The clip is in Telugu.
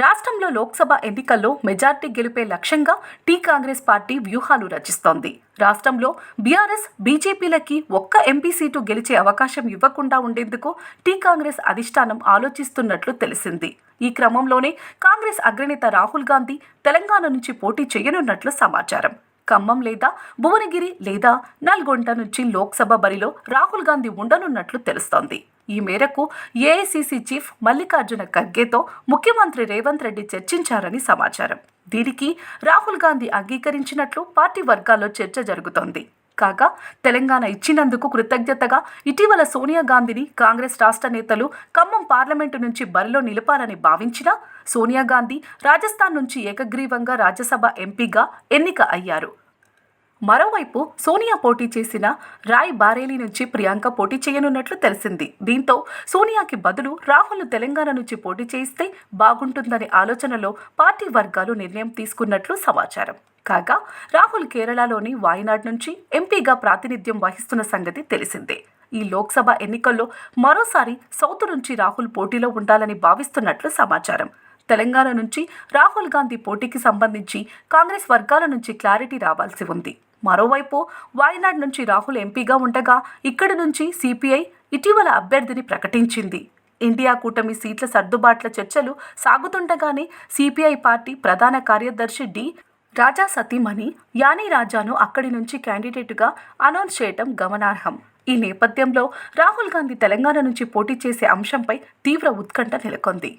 రాష్ట్రంలో లోక్సభ ఎన్నికల్లో మెజార్టీ గెలిపే లక్ష్యంగా టీ కాంగ్రెస్ పార్టీ వ్యూహాలు రచిస్తోంది. రాష్ట్రంలో బీఆర్ఎస్ బీజేపీలకి ఒక్క ఎంపీ సీటు గెలిచే అవకాశం ఇవ్వకుండా ఉండేందుకు టీ కాంగ్రెస్ అధిష్టానం ఆలోచిస్తున్నట్లు తెలిసింది. ఈ క్రమంలోనే కాంగ్రెస్ అగ్రనేత రాహుల్ గాంధీ తెలంగాణ నుంచి పోటీ చేయనున్నట్లు సమాచారం. ఖమ్మం లేదా భువనగిరి లేదా నల్గొండ నుంచి లోక్సభ బరిలో రాహుల్ గాంధీ ఉండనున్నట్లు తెలుస్తోంది. ఈ మేరకు ఏఐసిసి చీఫ్ మల్లికార్జున ఖర్గేతో ముఖ్యమంత్రి రేవంత్ రెడ్డి చర్చించారని సమాచారం. దీనికి రాహుల్ గాంధీ అంగీకరించినట్లు పార్టీ వర్గాల్లో చర్చ జరుగుతోంది. కాగా తెలంగాణ ఇచ్చినందుకు కృతజ్ఞతగా ఇటీవల సోనియా గాంధీని కాంగ్రెస్ రాష్ట్ర నేతలు ఖమ్మం పార్లమెంటు నుంచి బరిలో నిలపాలని భావించినా సోనియా గాంధీ రాజస్థాన్ నుంచి ఏకగ్రీవంగా రాజ్యసభ ఎంపీగా ఎన్నిక అయ్యారు. మరోవైపు సోనియా పోటీ చేసిన రాయ్ బారేలీ నుంచి ప్రియాంక పోటీ చేయనున్నట్లు తెలిసింది. దీంతో సోనియాకి బదులు రాహుల్ తెలంగాణ నుంచి పోటీ చేయిస్తే బాగుంటుందనే ఆలోచనలో పార్టీ వర్గాలు నిర్ణయం తీసుకున్నట్లు సమాచారం. కాగా రాహుల్ కేరళలోని వాయనాడ్ నుంచి ఎంపీగా ప్రాతినిధ్యం వహిస్తున్న సంగతి తెలిసిందే. ఈ లోక్సభ ఎన్నికల్లో మరోసారి సౌత్ నుంచి రాహుల్ పోటీలో ఉండాలని భావిస్తున్నట్లు సమాచారం. తెలంగాణ నుంచి రాహుల్ గాంధీ పోటీకి సంబంధించి కాంగ్రెస్ వర్గాల నుంచి క్లారిటీ రావాల్సి ఉంది. మరోవైపు వాయనాడ్ నుంచి రాహుల్ ఎంపీగా ఉండగా ఇక్కడి నుంచి సిపిఐ ఇటీవల అభ్యర్థిని ప్రకటించింది. ఇండియా కూటమి సీట్ల సర్దుబాట్ల చర్చలు సాగుతుండగానే సిపిఐ పార్టీ ప్రధాన కార్యదర్శి డి. రాజా సతీమణి యానీ రాజాను అక్కడి నుంచి క్యాండిడేటుగా అనౌన్స్ చేయటం గమనార్హం. ఈ నేపథ్యంలో రాహుల్ గాంధీ తెలంగాణ నుంచి పోటీ చేసే అంశంపై తీవ్ర ఉత్కంఠ నెలకొంది.